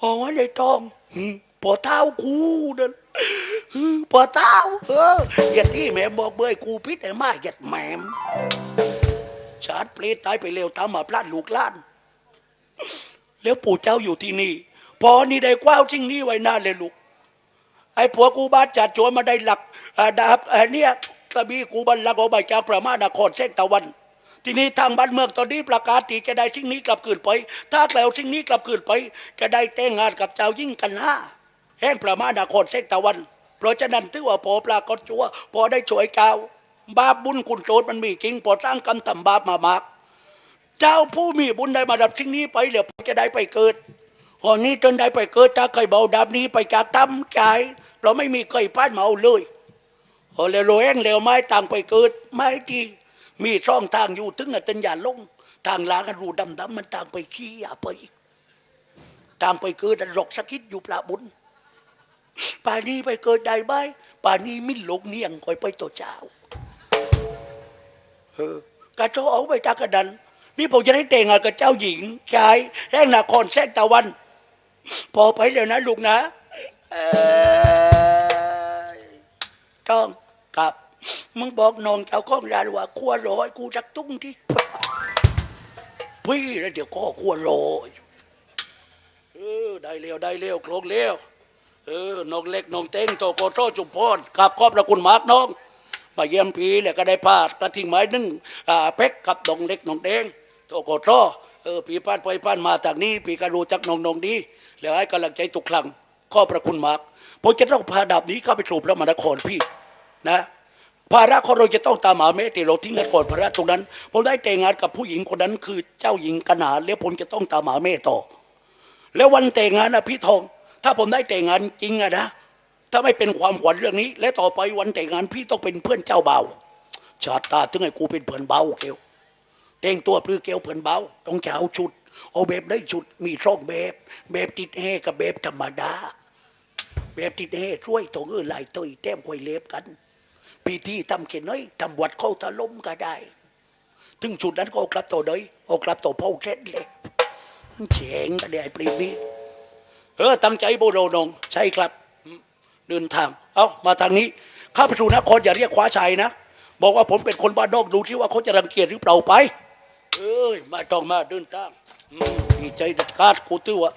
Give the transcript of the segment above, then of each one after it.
อ๋อในทองปอเท้ากูนั่นปอเท้าเอออย่าที่แม่บอกเบยกูพิษไอ้มาหยัดแหมมชาติเปรตตายไปเร็วตามมาพลาดลูกล้าน แล้วปู่เจ้าอยู่ที่นี่ พอนี่ได้กว้าวจริงนี่ไว้นาเลยลูก ไอ้ผัวกูบาดจัดโจรมาได้หลักดาบอันเนี้ยกระบี่กูบันลักเอาไปจากประมาณนครเส้นตะวัน ทีนี้ทางบ้านเมืองตอนนี้ประกาศที่จะได้สิ่งนี้กลับคืนไป ถ้าแล้วสิ่งนี้กลับคืนไป จะได้แต่งงานกับเจ้ายิ่งกันห้าแห่งประมาณนครเส้นตะวัน เพราะฉะนั้นถือว่าพอปรากฏชัวพอได้ช่วยเจ้า บาปบุญคุณโจรมันมีจริงพอสร้างกรรมทำบาปมามาก เจ้าผู้มีบุญได้มาดับสิ่งนี้ไปเหลือจะได้ไปเกิดหอนี้จนได้ไปเกิดถ้าเคยเบาดับนี้ไปจากตั้มใจเพราะไม่มีเคยพลาดเมาเลยโอเลยโรเองเร็วไม้ต่างไปเกิดไม่ที่ มีช่องทางอยู่ถึงอัตัญญาลง ทางล้างกันรูดำดำมันต่างไปขี้อย่าไปต่างไปเกิดอันหลอกสักคิดอยู่ปลาบุญป่านี้ไปเกิดได้ไหมป่านี้มิหลงเนียงคอยไปตัวเจ้าเออกระโจเอาไปจากกระดันนี่ผมจะได้แต่งงานกับเจ้าหญิงชายแห่งนาครแสงตะวัน พอไปแล้วนะลูกนะต้องกลับ มึงบอกน้องเจ้าของร้านว่าขัวรอย กูจักตุ้งที่พี่แล้วเดี๋ยวก็ขัวรอยเออได้เร็วได้เร็วโคลงเร็วเออน้องเล็กน้องเต้งโตโกโตจุมพรกับครอบระคุณมากน้อง มาเยี่ยมปีแล้วก็ได้พาดกระทิงไม้นึ่งอ่าเป็กกับดงเล็กน้องแดงโตโกโตเออปีป้านไปป้านมาจากนี้ปีก็รู้จักน้องน้องดีแล้วให้กำลังใจทุกครั้งขอบพระคุณมากผมจะต้องพาดาบนี้เข้าไปสู่พระมหานครพี่นะ ภาระของเราจะต้องตามหาเมติเราทิ้งกันก่อนภาระตรงนั้นผมได้แต่งงานกับผู้หญิงคนนั้น คือเจ้าหญิงกนาแล้วผมจะต้องตามหาเมต่อ แล้ววันแต่งงานนะพี่ทอง ถ้าผมได้แต่งงานจริงอะนะถ้าไม่เป็นความขวัญเรื่องนี้ และต่อไปวันแต่งงานพี่ต้องเป็นเพื่อนเจ้าเบาชาติตาถึงให้กูเป็นเพื่อนเบาเกลวแต่งตัวปลือเกลวเพื่อนเบาต้องจะเอาชุด เอาแบบได้ชุดมีช่องแบบแบบติดแห่กับแบบธรรมดาแบบติดแห่ช่วยตัวเออไหลายตัวแต้มควยเล็บกัน ปีที่ทำเข็นน้อยทำวัดเข้าตะล้มก็ได้ ถึงชุดนั้นก็เอากลับตัวเดยเอกลับตัวเผาเช็ดเลยเจ๋งก็ได้ไอ้ปรีนี้เออตั้งใจโบโรนงใช่ครับเดินทางเอามาทางนี้ข้าพเจ้านครอย่าเรียกคว้าชัยนะบอกว่าผมเป็นคนบ้านนอกดูที่ว่าเขาจะรังเกียจหรือเปล่าไป เอ้ยมาต้องมาเดินทางมีใจด็ดขาดกูตื้อวะ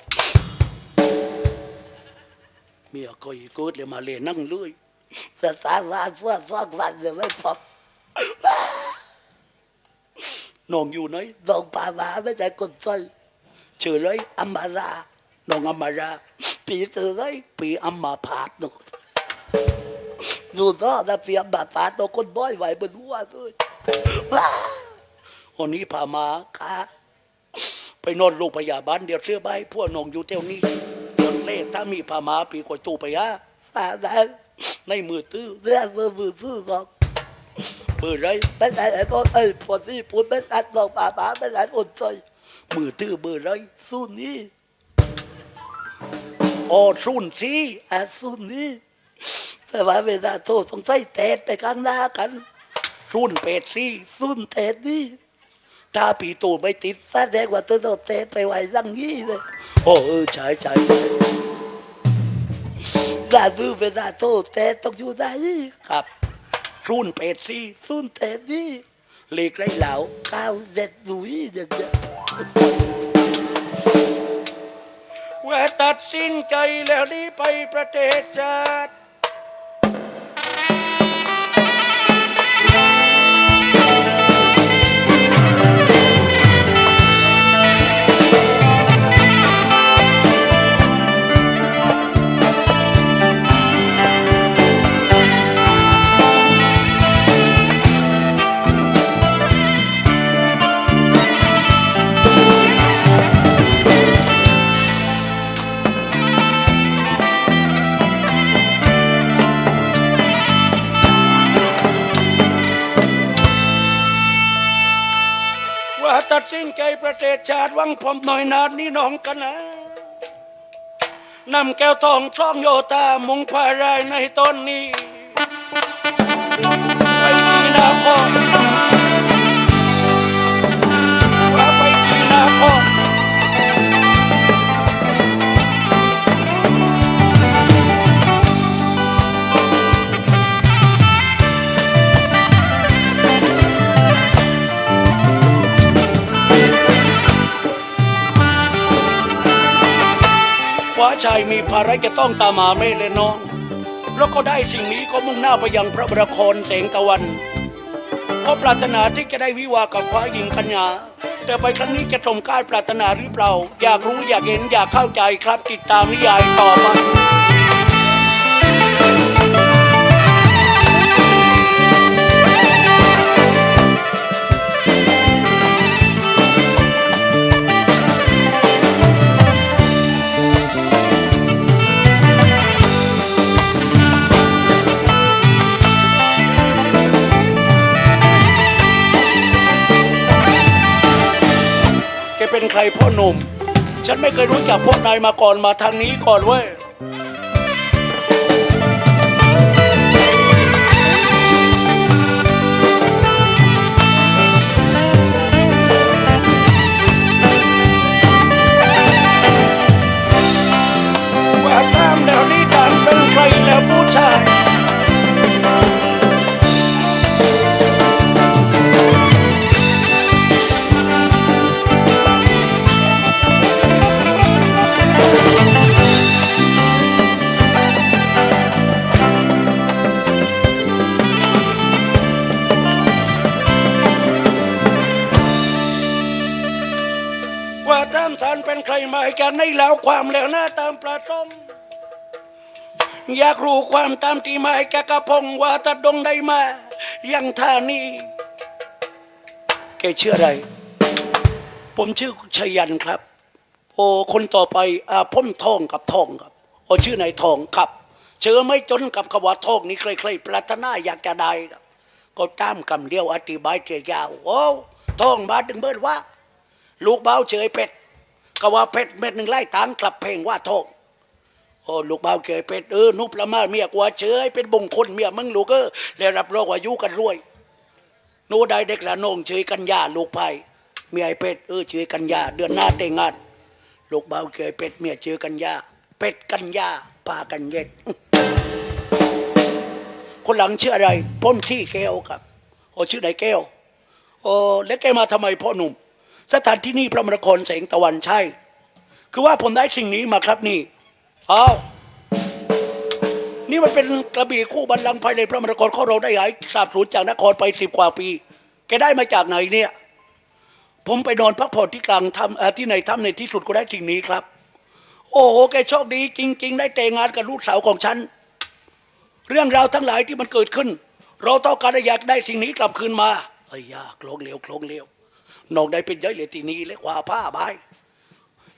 เมียก็อีกเกิดเลยมาเลยนั่งเลย สสารวานเพื่อสร้างวันเลยไม่พบน้องอยู่ไหนน้องป่ามาไม่ได้คนใส่ชื่อเลยอัมมาราน้องอัมมาราปีชื่อเลยปีอัมมาพาดนกดูต่อนะปีอัมมาพาดนกคนบ่อยไหวบนหัวด้วยว้าวันนี้พามาค่ะไปนอนโรงพยาบาลเดี๋ยวเชื่อใบพวกน้องอยู่เท่านี้เดี๋ยวเล่ถ้ามีพามาปีกว่าตู้ไปฮะตาได้ ในมือตื้อเรื่องมือตื้อบอกเบอร์ไรไม่ได้ไอ้พวกเอ้พอที่พูดไม่ชัดบอกป่าป่าไม่ได้คนใจมือตื้อเบอร์ไรสู้นี่โอ้สู้สิอะสู้นี่แต่ว่าเวลาโทรต้องใส่แตดไปข้างหน้ากันสู้เป็ดสิสู้แตดนี่ถ้าปีตูไม่ติดแสดงว่าตัวโดนแตดไปไหวสั่งยี่เลยโอ้เออใช่ใช่ใช่ ดาดูไปดาโทรแต่ต้องอยู่ได้ครับซุนเป็ดสิสู้แตดนี่เล็กไรเหลาข้าวเด็ดดุยเด็ดเด็ดว่าตัดสินใจแล้วรีบไปประเทศชาติ ใจประเทศชาติวังผมหน่อยนาดนี้น้องกันนะนำแก้วทองช่องโยตามุงพารายในต้นนี้ไปที่นาครว่าไปที่นาคร ฟ้าชายมีภาระจะต้องตามหาเม่และน้องแล้วก็ได้สิ่งนี้ก็มุ่งหน้าไปยังพระบรครแสงตะวันเขาปรารถนาที่จะได้วิวากับฟ้าหญิงกัญญาแต่ไปครั้งนี้จะสมการปรารถนาหรือเปล่า อยากรู้อยากเห็นอยากเข้าใจครับติดตามนิยายต่อไป เป็นใครพ่อหนุ่ม ฉันไม่เคยรู้จักพวกนายมาก่อนมาทางนี้ก่อนเว้ย ว่าตามแล้วนี่ดันเป็นใครแล้วผู้ชาย ให้กันในแล้วความแล้วหน้าตามประสงค์อยากรู้ความตามที่มาให้แกกระพงว่าตะดงได้มายังท่านี้แกเชื่ออะไร ผมชื่อชยันครับ โอ้คนต่อไปอาพ้นทองกับทองครับโอ้ชื่อนายทองครับ เชื่อไม่จนกับคำว่าทองนี่ใครๆปรารถนาอยากจะได้ครับก็ตามคำเดียวอธิบายเจียยาวโอ้ทองบาทถึงเบิดว่า ลูกเบาเฉยเป็ด ก็ว่าเป็ดเม็ดหนึ่งไล่ตังกลับเพลงว่าทองโอ้ลูกเบาเฉยเป็ดเออนุประมาเมียกว่าเฉยเป็นบงคนเมียมึงลูกเออแล้รับรองว่ายุกันรวยหนูได้เด็กละนองเฉยกันยาลูกไผ่เมียไอเป็ดเออเฉยกันยาเดือนหน้าแต่งงานลูกเบาเฉยเป็ดเมียเฉยกันยาเป็ดกันยาปากันเย็ดคนหลังชื่ออะไรพ้นที่แก้วครับโอ้ชื่อนายแก้วโอ้แล้วแกมาทำไมพ่อหนุ่ม สถานที่นี่พระมรครแสงตะวันใช่ คือว่าผมได้สิ่งนี้มาครับนี่อ้าวนี่มันเป็นกระบี่คู่บัลลังภายในพระมรครของเราได้หายสาบสูญจากนครไปสิบกว่าปี แกได้มาจากไหนเนี่ย ผมไปนอนพักผ่อนที่กลางถ้ำที่ในถ้ำในที่สุดก็ได้สิ่งนี้ครับ โอ้โหแกโชคดีจริง ๆ ได้แต่งงานกับลูกสาวของฉัน เรื่องราวทั้งหลายที่มันเกิดขึ้น เราต้องการอยากได้สิ่งนี้กลับคืนมาเอ้ยากโคลงเลวโคลงเหลว นองได้เป็นย้อยเหลยทีนี้และกว่าผ้าใบาย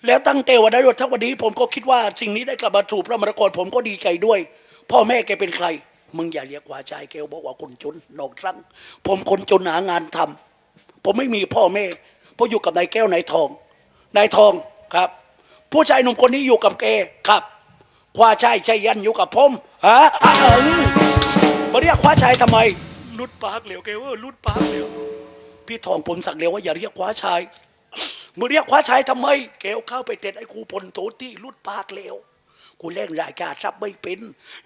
แล้วตั้งแต่วันนั้นจนทั้งวันนี้ผมก็คิดว่าสิ่งนี้ได้กลับมาสู่พระมรกรผมก็ดีใจด้วย พ่อแม่แกเป็นใคร มึงอย่าเรียกว่าชายแกบอกว่าคนจนนองครั้ง ผมคนจนหางานทำผมไม่มีพ่อแม่เพราะอยู่กับนายแก้วนายทองนายทองครับ ผู้ชายหนุ่มคนนี้อยู่กับแกครับคว้าชายชายยันอยู่กับผมฮะอ้าวมาเรียกคว้าชายทำไมลุดปากเหลวแกเออลุดปากเหลว พี่ทองผมสั่งเหลวว่าอย่าเรียกคว้าชายมึงเรียกคว้าชายทำไมแกวเข้าไปเต็ดไอ้ครูพลโตที่ลุดปากเลวกูเล่นรายการซับไม่เป็น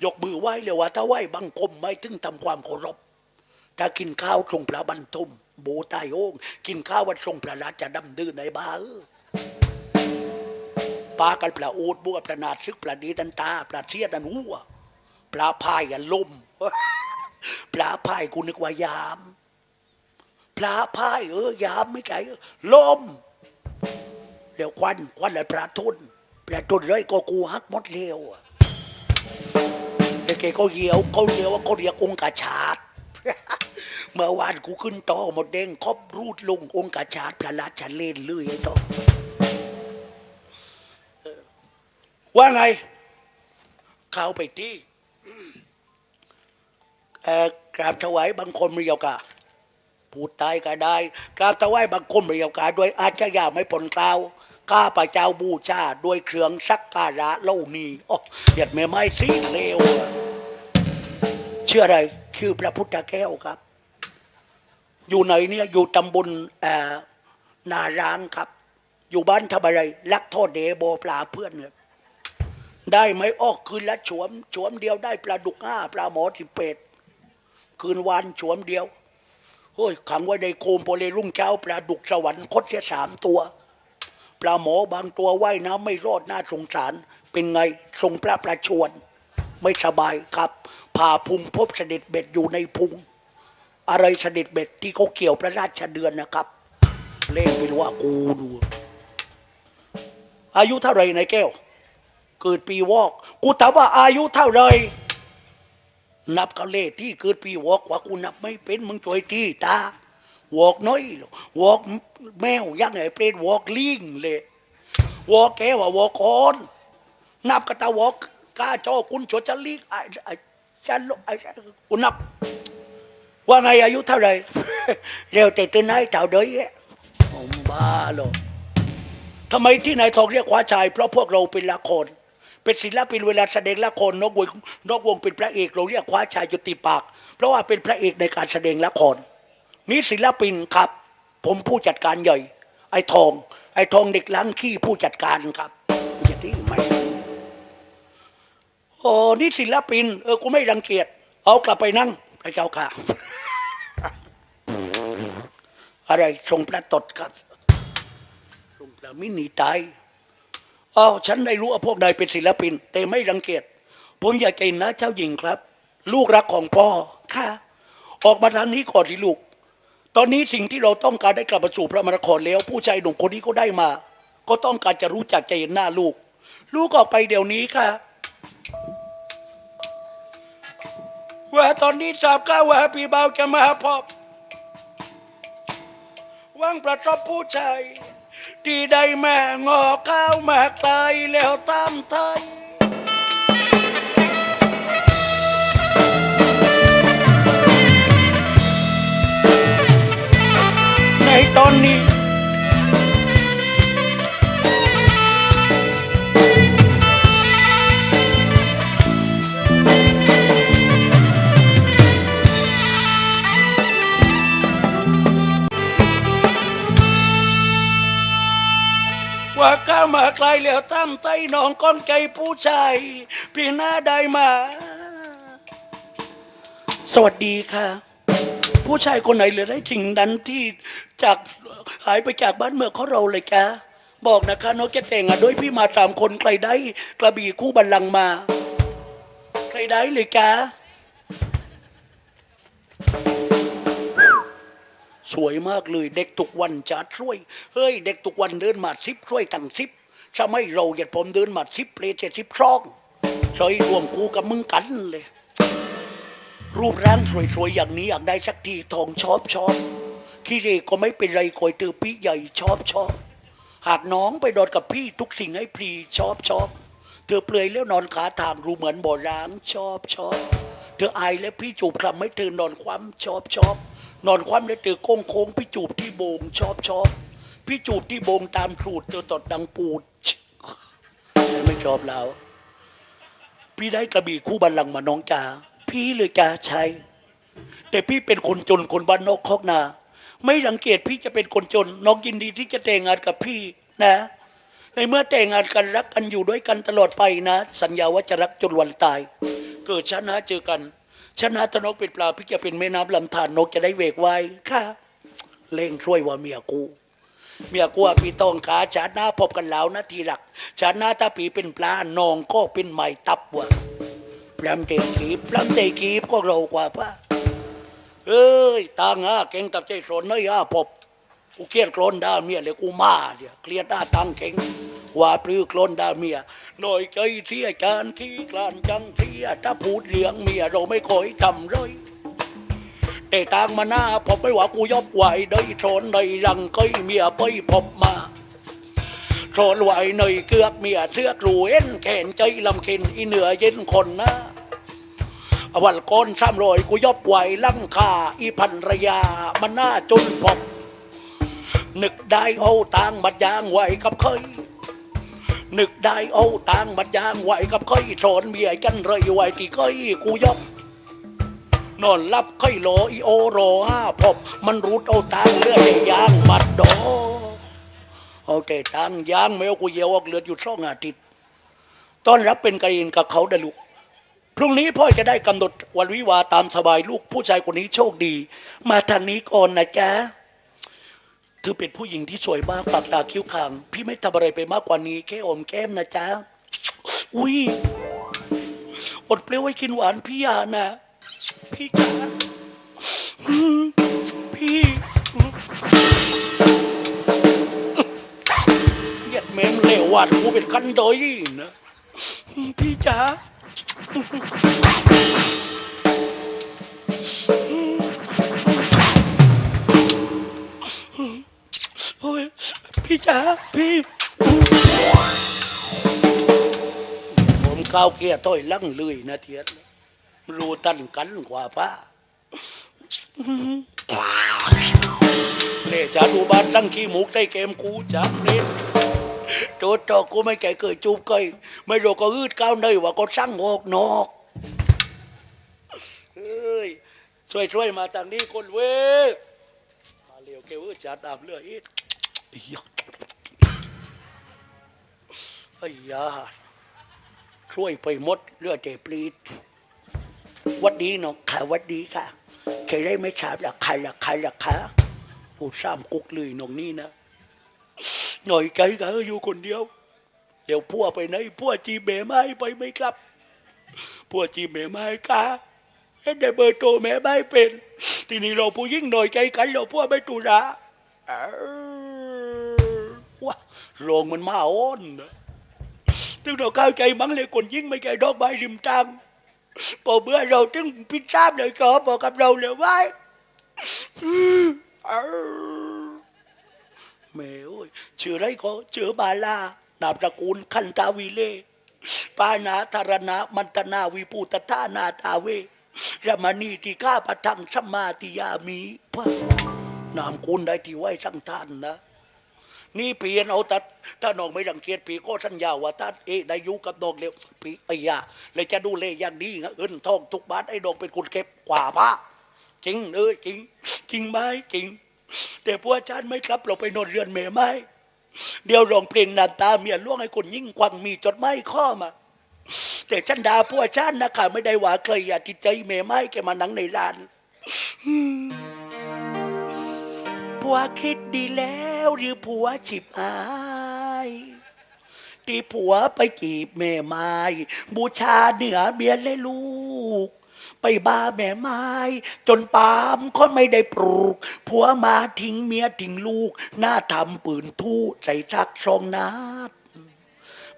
ยกมือไหว้เลยว่าถ้าไหว้บังคมไม่ถึงทำความเคารพถ้ากินข้าวทรงพระบรรทุมโบตายโองกินข้าววันทรงพระราชดำดื้อในบ้าปลากันปลาอูดบวปลานาดซึกปลาดีดันตาปลาเสียดันหัวปลาพายอันลมปลาพายกูนึกว่ายาม ปลาพายเออยามไม่ไก่ลมเดี๋ยวควันควันแล้วปลาทุนปลาทุนเลยก็กูฮักหมดเร็วอะแต่ก็เหี่ยวเขาเหี่ยวว่าเขาเรียกองค์กาชาดเมื่อวานกูขึ้นต่อหมดเด้งครอบรูดลงองค์กาชาดพระราชเล่นเลื่อยไอ้ต่อว่าไงเข้าไปที่เออกราบถวายบังคนมเรียวกา พูดตายก็ได้กราบถวายบังคมเรียวกาด้วยอาชญาไม่ผลกล่าวข้าพระเจ้าบูชาด้วยเครื่องสักการะเล่านี้โอ้เหยียดไม่ไม้สีเลวเชื่ออะไรคือพระพุทธแก้วครับ อยู่ไหนเนี่ยอยู่ตำบลเอ่อนาร้างครับ อยู่บ้านทำอะไรลักโทษเดโบปลาเพื่อนเนี่ยได้ไหมอ้อคืนละฉวมฉวมเดียวได้ปลาดุกห้าปลาหมอสิบเป็ดคืนวานฉวมเดียว โอ้ยขังไว้ในโคมโปเลรุ่งเช้าปลาดุกสวรรค์คดเสียสามตัว ปลาหมอบางตัวว่ายน้ำไม่รอดน่าสงสาร เป็นไงทรงพระประชวรไม่สบายครับผ่าพุงพบเสด็จเบ็ดอยู่ในพุง อะไรเสด็จเบ็ดที่เขาเกี่ยวพระราชเดือนนะครับ เล่นไม่รู้ว่ากูดูอายุเท่าไรนายแก้ว เกิดปีวอก กูถามว่าอายุเท่าไร นับก็เลขที่เกิดปีวอกว่ากูนับไม่เป็นมึงช่วยที่ตาวอกน้อยหรอกวอกแมวยังไงเป็นวอกลิงเลยวอกแกว่าวอกคอนนับกระตาวอกกาจอคุณชวจะลิงไอ้ไอ้จะลไอ้กูนับ ว่าไงอายุเท่าไหรเร็วแต่ตื่นให้เท่าเดยแยะผมบ้าหรอทำไมที่นายทองเรียกคว้าชาย เพราะพวกเราเป็นละคร เป็นศิลปินเวลาแสดงละครนกวงนกวงเป็นพระเอก เราเรียกคว้าชายจุติปาก เพราะว่าเป็นพระเอกในการแสดงละครนี่ศิลปินครับ ผมผู้จัดการใหญ่ ไอ้ทอง ไอ้ทองเด็กล้างขี้ผู้จัดการครับอย่างที่ไม่โอ้นี่ศิลปิน เออกูไม่รังเกียจเอากลับไปนั่งไอเจ้าค่ะ อะไรทรงพระตดครับทรงพระมินิตาย อ๋อฉันได้รู้ว่าพวกใดเป็นศิลปิน แต่ไม่รังเกียจผมอยากจะเห็นนะเจ้าหญิงครับ ลูกรักของพ่อค่ะออกมาทางนี้ก่อนสิลูก ตอนนี้สิ่งที่เราต้องการได้กลับมาสู่พระมรครแล้ว ผู้ชายหนุ่มคนนี้ก็ได้มา ก็ต้องการจะรู้จักจะเห็นหน้าลูก ลูกออกไปเดี๋ยวนี้ค่ะว่าตอนนี้ทราบก้าวว่าพี่เบาจะมาพบว่างประสบผู้ชาย ที่ได้แม่งอข้าวแม่ตายแล้วตามไทยในตอนนี้ ว่าก้ามาไกลแล้วตั้มใจน้องก้อนใจผู้ชาย พี่หน้าได้มา สวัสดีค่ะ ผู้ชายคนไหนเหลือได้สิ่งนั้นที่จากหายไปจากบ้านเมืองของเราเลยแกบอกนะคะน้องจะแต่งงานด้วยพี่มาสามคนใครได้ กระบี่คู่บัลลังก์มา ใครได้เลยแก สวยมากเลยเด็กทุกวันจะช่วย เฮ้ย เด็กทุกวันเดินมาซิบช่วยตั้งซิบถ้าไม่เราอย่าผมเดินมาซิบเพลเจ็ดสิบช่องใช้รวมกูกับมึงกันเลย รูปร่างสวยๆอย่างนี้อยากได้สักทีทองชอบชอบขี้เรก็ไม่เป็นไรคอยเจอพี่ใหญ่ชอบชอบหากน้องไปนอนกับพี่ทุกสิ่งให้พรีชอบชอบเธอเปลือยแล้วนอนขาทางรูเหมือนบ่อร้างชอบชอบเธออายและพี่จูบคลำให้เธอนอนคว่ำชอบชอบ นอนคว่ำแล้วเธอโค้งโค้งพี่จูบที่โบงชอบชอบพี่จูบที่โบงตามสูตรเธอตดดังปูดไม่ชอบแล้ว พี่ได้กระบี่คู่บัลลังก์มาน้องจ๋าพี่เลยจ๋าใช่แต่พี่เป็นคนจนคนบ้านนอกคอกนา ไม่รังเกียจพี่จะเป็นคนจนน้องยินดีที่จะแต่งงานกับพี่นะ ในเมื่อแต่งงานกันรักกันอยู่ด้วยกันตลอดไปนะ สัญญาว่าจะรักจนวันตาย เกิดชนะเจอกัน ชนะตนกเป็นปลาพี่จะเป็นแม่น้ำลำธารนกจะได้เวกไว้ค่ะเล่งช่วยว่าเมียกู เมียกูพี่ต้องขาชาหน้าพบกันแล้วนะทีหลักชาหน้าตาปีเป็นปลานองก็เป็นไม้ตับวะปลำเตกีบพลำเตกีบก็เรากว่าป้าเอ้ยตางอาเก่งตับใจสน้อยอาพบ กูเครียดโกรนด่าเมียเลยกูมาเดียเครียดด่าตังเก่งว่าปลื้อโกรนด่าเมียหน่อยใจเสียจานขี้กลานจังเสียถ้าพูดเลี้ยงเมียเราไม่คอยทำเลยแต่ตางมาหน้าพบไม่ว่ากูยอบไหวได้ทนในรังก้อยเมียไปพบมาทนไหวในเกือกเมียเสื้อกรูเอ็นแขนใจลำเข็นอีเหนือเย็นคนนะวันก้อนซ้ำรอยกูยอบไหวลังคาอีพันรยามันหน้าจนพบ นึกได้เอาตางบัดยางไหวกับเคยนึกได้เอาตางบัดยางไหวกับเคยสอนเมียกันเลยไหวที่เคยกูยอบนอนรับไข่โหลอีโอโรห้าพบ มันรูดเอาตังเลือดยางบัดดอเอาแต่ตังยางไม่เอากูเยียวออกเลือดอยู่ช่องอาทิตย์ต้อนรับเป็นกรีนกับเขาเดลูกพรุ่งนี้พ่อจะได้กำหนดวันวิวาตามสบายลูกผู้ชายคนนี้โชคดี มาทางนี้ก่อนนะจ๊ะ เธอเป็นผู้หญิงที่สวยมากปากตาคิ้วขาง พี่ไม่ทำอะไรไปมากกว่านี้แค่อมแก้มนะจ๊ะ อุ้ยอดเปรี้ยวไว้กินหวานพี่ยานะ พี่จ๋าพี่เหยียดแม่มเลววาดกูเป็นกันโดยนะ พี่จ๋า พี่จ๋าพี่ ผมก้าวเกียร์ต้อยลั่งเลยนะเทียนรู้ตันกันกว่าป้าเล่จะดูบ้านตั้งขี้หมูกได้เกมกูจับเล่นโจทย์ต่อกูไม่แก่เกิดจูบเคยไม่รู้ก็อืดก้าวเนยว่าก็สั่งออกนอกเฮ้ยช่วยๆมาทางนี้คนเว้ยมาเร็วเกวอจัดดามเลืออีก ไอ้ยาไอ้ยาช่วยไปหมดเลือดเจปลีดวัดดีน้องค่ะวัดดีค่ะเคยได้ไม่ทราบราคาราคาราคาพูดซ้ำกุกเลยน้องนี่นะ หน่อยใจก็อยู่คนเดียว เดี๋ยวพัวไปไหนพัวจีเบไม้ไปไหม่ครับพัวจีเบไม้กาเห็นได้เบอร์โทรแม่ไม่เป็น ทีนี้เราผู้ยิ่งหน่อยใจกันเราพัวไม่ตุระเอ้าว้า โรงมันมาอ้อนนะถึงเราเข้าใจมั้งเลยคนยิ่งไม่ใจดอกไม้ริมทางพอเบื่อเราถึงพิซซ่าเลยก็บอกกับเราเลยว่าเอ้าแม่เอ้ยชื่ออะไรก็ชื่อบาลานามตระกูลคันตาวีเลปานาธารณะมันตนาวิปูตทานาตาเวรมณีที่ข้าพทังสมมาติยามีพระนามคุณได้ที่ไว้สังทานนะ นี่เปลี่ยนเอาตัดถ้าน้องไม่รังเกียจปีก็สัญญาว่าถ้าเอได้อยู่กับน้องเร็วปีไอ้ยาเลยจะดูแลอย่างดีนะเอินทองทุกบาทไอ้น้องเป็นคนเก็บกว่าพระจริงเออจริงจริงไหมจริง แต่พวกอาจารย์ไม่ครับเราไปนอนเรือนเมไหมเดี๋ยวร้องเพลงน้ำตาเมียล่วงให้คนยิ่งควังมีจดไม้ข้อมาแต่ฉันดาพวกอาจารย์นะคะไม่ได้ว่าเคยอย่าติดใจเมไม้แกมานั่งในร้าน ผัวคิดดีแล้วหรือผัวฉิบอายที่ผัวไปจีบแม่ไม้บูชาเหนือเบียนเลยลูก ไปบ้าแม่ไม้ จนปามก็ไม่ได้ปลูก ผัวมาทิ้งเมียทิ้งลูก หน้าทำปืนทู่ใส่ชักสองนัด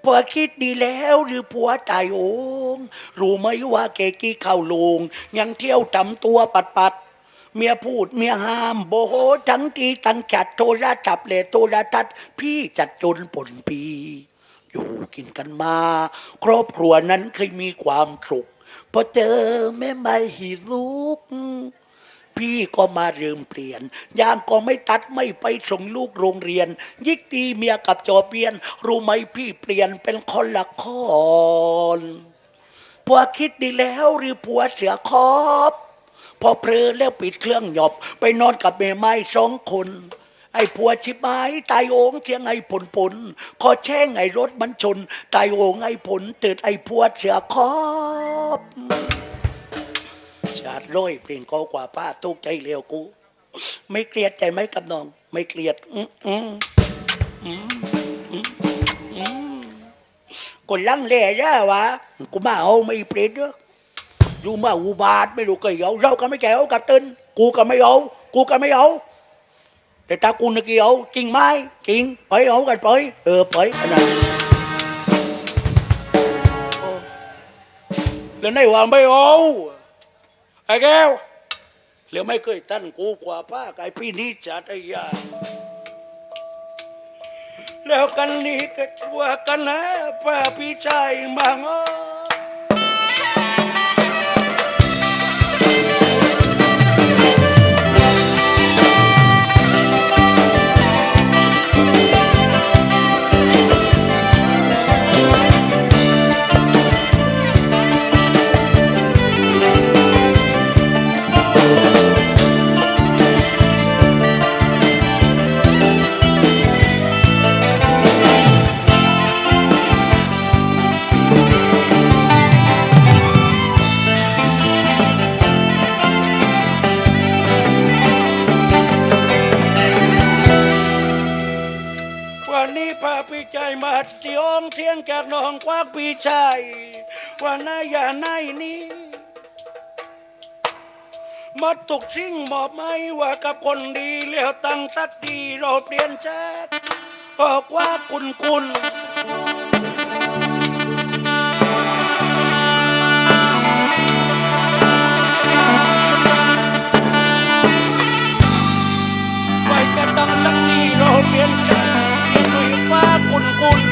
ผัวคิดดีแล้วหรือผัวตายโองรู้ไหมว่าเกกี้เข้าโลง ยังเที่ยวทำตัวปัดปัด เมียพูดเมียห้ามโบโหทั้งทีตั้งจัดโทรศัพท์เลโทรทัศน์พี่จัดจนผลปี อยู่กินกันมา ครอบครัวนั้นเคยมีความสุขพอเจอแม่ไม่หิลูกพี่ก็มาเริ่มเปลี่ยนยางก็ไม่ตัดไม่ไปส่งลูกโรงเรียน ยิกตีเมียกับจอเปียน รู้ไหมพี่เปลี่ยนเป็นคนละครผัวคิดดีแล้วหรือผัวเสือคอบ พอเพลอแล้วปิดเครื่องหยอบไปนอนกับแม่ไม้สองคน ไอ้ผัวชิบหายตายโองเสียงไอ้ผลผลขอแช่งไอ้รถมันชน ตายโองไอ้ผลเติดไอ้ผัวเสือคอบชาติร้อยเพลงก็กว่าป้าตุกใจเร็วกู ไม่เกลียดใจไหมกับน้อง ไม่เกลียดอืมอืมอืมอืมอืมคนลังเลย่าวะกูมาเอาไม่เปลี่ยนเด้อ อยู่มาอุบาทไม่รู้เคยเอาเราก็ไม่แก่เอากับตึนกูก็ไม่เอากูก็ไม่เอาแต่ถ้ากูนึกเอาจริงไหมจริงไปเอากันไปเออไปขนาดโอ้แล้วในว่าไม่เอาไอ้แก้วเหลือไม่เคยตั้นกูกว่าป้าไก่พี่นี้จัดไอ้ยาแล้วกันนี้ก็ว่ากันนะป้าพี่ชายมังอ้ อสี มาตกชิงมอบไม่ว่ากับคนดีแล้วตั้งสัดดีเราเปลี่ยนชาติออกว่าคุณคุณไว้จะตั้งสัดดีเราเปลี่ยนชาติด้วยฟ้าคุณคุณ